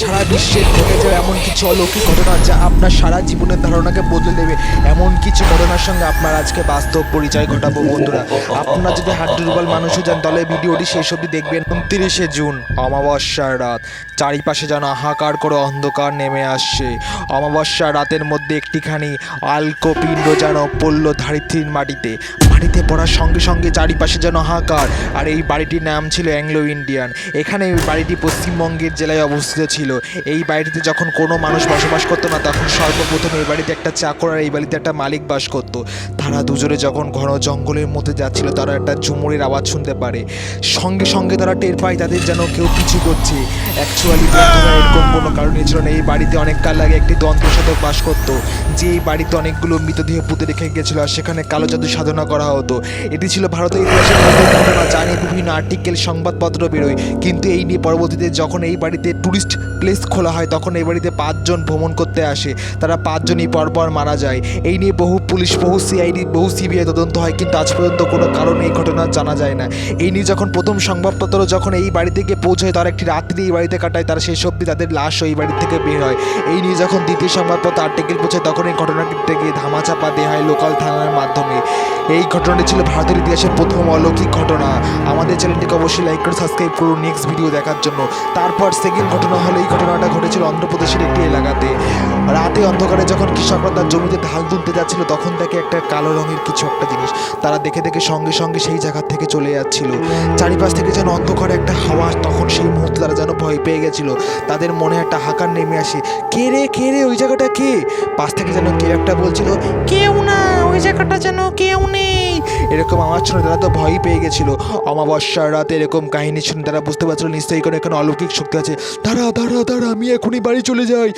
সারা বিশ্বে ঘটে যাওয়া এমন কিছু অলৌকিক ঘটনা যা আপনার সারা জীবনের ধারণাকে বদলে দেবে। এমন কিছু ঘটনার সঙ্গে আপনার আজকে বাস্তব পরিচয় ঘটাবো, বন্ধুরা। আপনার যদি হাত দুর্বল মানুষও যান, তাহলে ভিডিওটি শেষ অবধি দেখবেন। উনত্রিশে জুন, অমাবস্যার রাত। চারিপাশে যেন হাহাকার করে অন্ধকার নেমে আসছে। অমাবস্যার রাতের মধ্যে একটিখানি আলকোপিণ্ড যেন পড়ল ধারিত্রীর মাটিতে। মাটিতে পড়ার সঙ্গে সঙ্গে চারিপাশে যেন হাহাকার। আর এই বাড়িটির নাম ছিল অ্যাংলো ইন্ডিয়ান। এখানে এই বাড়িটি পশ্চিমবঙ্গের জেলায় অবস্থিত ছিল। এই বাড়িটিতে যখন কোনো মানুষ বসবাস করতো না, তখন সর্বপ্রথম এই বাড়িতে একটা চাকর আর এই বাড়িতে একটা মালিক বাস করতো। তারা দুজনে যখন ঘন জঙ্গলের মধ্যে যাচ্ছিল, তারা একটা ঝুমুরের আওয়াজ শুনতে পারে। সঙ্গে সঙ্গে তারা টের পায় তাদের যেন কেউ পিছু করছে। অ্যাকচুয়ালি এরকম কোনো কারণে ছিল না। এই বাড়িতে অনেক কাল আগে একটি সাধক বাস করতো, যে এই বাড়িতে অনেকগুলো মৃতদেহ পুঁতে রেখে গেছিল। আর সেখানে কালো জাদু সাধনা করা হতো এটি ছিল ভারতের ইতিহাসের ঘটনা যা নিয়ে বিভিন্ন আর্টিকেল সংবাদপত্র বেরোয়। কিন্তু এই নিয়ে পরবর্তীতে যখন এই বাড়িতে টুরিস্ট প্লেস খোলা হয়, তখন এই বাড়িতে পাঁচজন ভ্রমণ করতে আসে। তারা পাঁচজনই পরপর মারা যায়। এই নিয়ে বহু পুলিশ, বহু সিআইডি, বহু সিবিআই তদন্ত হয়, কিন্তু আজ পর্যন্ত কোনো কারণে এই ঘটনা জানা যায় না। এই নিয়ে যখন প্রথম সংবাদপত্র যখন এই বাড়িতে গিয়ে পৌঁছায়, তারা একটি রাত্রি এই বাড়িতে কাটায়, তারা শেষ অবধি তাদের লাশও এই বাড়ি থেকে বের হয়। এই নিয়ে যখন দ্বিতীয় সংবাদপত্র আর্টিকেল পৌঁছায়, তখন এই ঘটনাটি থেকে ধামাচাপা দেওয়া হয় লোকাল থানার মাধ্যমে। এই ঘটনাটি ছিল ভারতের ইতিহাসের প্রথম অলৌকিক ঘটনা। আমাদের চ্যানেলটিকে অবশ্যই লাইক করে সাবস্ক্রাইব করুন। নেক্সট ভিডিও দেখার জন্য। তারপর সেকেন্ড ঘটনা হলো এই ঘটনাটা ঘটেছিল অন্ধ্রপ্রদেশের একটি এলাকাতে। রাতে অন্ধকারে যখন কৃষকরা তার জমিতে ধান তুলতে যাচ্ছিল, তখন দেখে একটা কালো রঙের কিছু একটা জিনিস তারা দেখে দেখে সঙ্গে সঙ্গে সেই জায়গা থেকে চলে যাচ্ছিল। চারিপাশ থেকে যেন অন্ধকারে একটা হাওয়া তখন সেই মুহূর্তে তারা যেন ভয় পেয়ে গেছিল। তাদের মনে একটা হাকার নেমে আসে, কে রে কে রে, ওই জায়গাটা কে? পাশ থেকে যেন কেউ একটা বলছিল, কেউ না, ওই জায়গাটা যেন কেউ নেই। এরকম আমার শুনে তারা তো ভয়ই পেয়ে গেছিল। অমাবস্যার রাতে এরকম কাহিনী শুনে তারা বুঝতে পারছিল নিশ্চয়ই কোনো এখানে অলৌকিক শক্তি আছে। তারা দাঁড়া দাঁড়া আমি এখনই বাড়ি চলে যাই।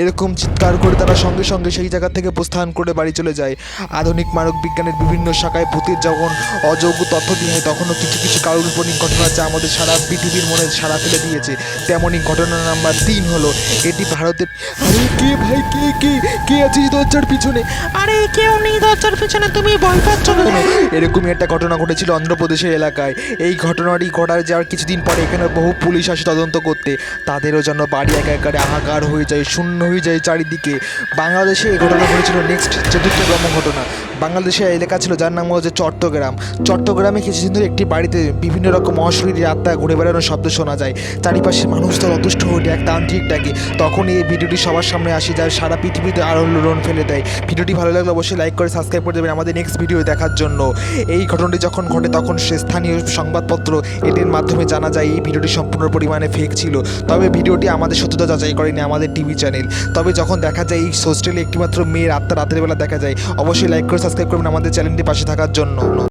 এরকম চিৎকার করে তারা সঙ্গে সঙ্গে সেই জায়গা থেকে প্রস্থান করে বাড়ি চলে যায়। আধুনিক মানব বিজ্ঞানের বিভিন্ন শাখায় ভূতের যখন অযোগ্য তথ্য দিয়ে হয়। তখনও কিছু কিছু কাল্পনিক ঘটনা যা আমাদের সারা পৃথিবীর মনে সারা ফেলে দিয়েছে। তেমনই ঘটনা নাম্বার তিন হলো এটি ভারতের আরে কে ভাই কে কে কে আছিস দরজার পিছনে? আরে কেউ নেই দরজার পিছনে তুমি ভয় পাচ্ছ কেন? এরকমই একটা ঘটনা ঘটেছিল অন্ধ্রপ্রদেশের এলাকায়। এই ঘটনাটি ঘটার যাওয়ার কিছুদিন পরে এখানে বহু পুলিশ আসে তদন্ত করতে। তাদেরও যেন বাড়ি একা একারে হাহাকার হয়ে যায়, শূন্য হয়ে যায় চারিদিকে। বাংলাদেশে এই ঘটনা ঘটেছিল নেক্সট চতুর্থতম ঘটনা বাংলাদেশের এলাকা ছিল, যার নাম হচ্ছে চট্টগ্রাম। চট্টগ্রামে কিছুদিন ধরে একটি বাড়িতে বিভিন্ন রকম অশরীরী আত্মা ঘুরে বেড়ানোর শব্দ শোনা যায়। চারিপাশের মানুষ তো অতুষ্ট হয়ে এক তান্ত্রিক ডাকে তখন এই ভিডিওটি সবার সামনে আসে, যা সারা পৃথিবীতে আরও লোন ফেলে দেয়। ভিডিওটি ভালো লাগলে অবশ্যই লাইক করে, সাবস্ক্রাইব করে দেবেন আমাদের নেক্সট ভিডিও দেখার জন্য। এই ঘটনাটি যখন ঘটে, তখন সে স্থানীয় সংবাদপত্র এটির মাধ্যমে জানা যায়, এই ভিডিওটি সম্পূর্ণ পরিমাণে ফেক ছিল। তবে ভিডিওটি আমাদের সত্যতা যাচাই করেনি আমাদের টিভি চ্যানেল তবে যখন দেখা যায়, এই হোস্টেলে একটিমাত্র মেয়ের আত্মা রাতের বেলা দেখা যায়, অবশ্যই লাইক করে সাবস্ক্রাইব করবেন আমাদের চ্যানেলটি পাশে থাকার জন্য।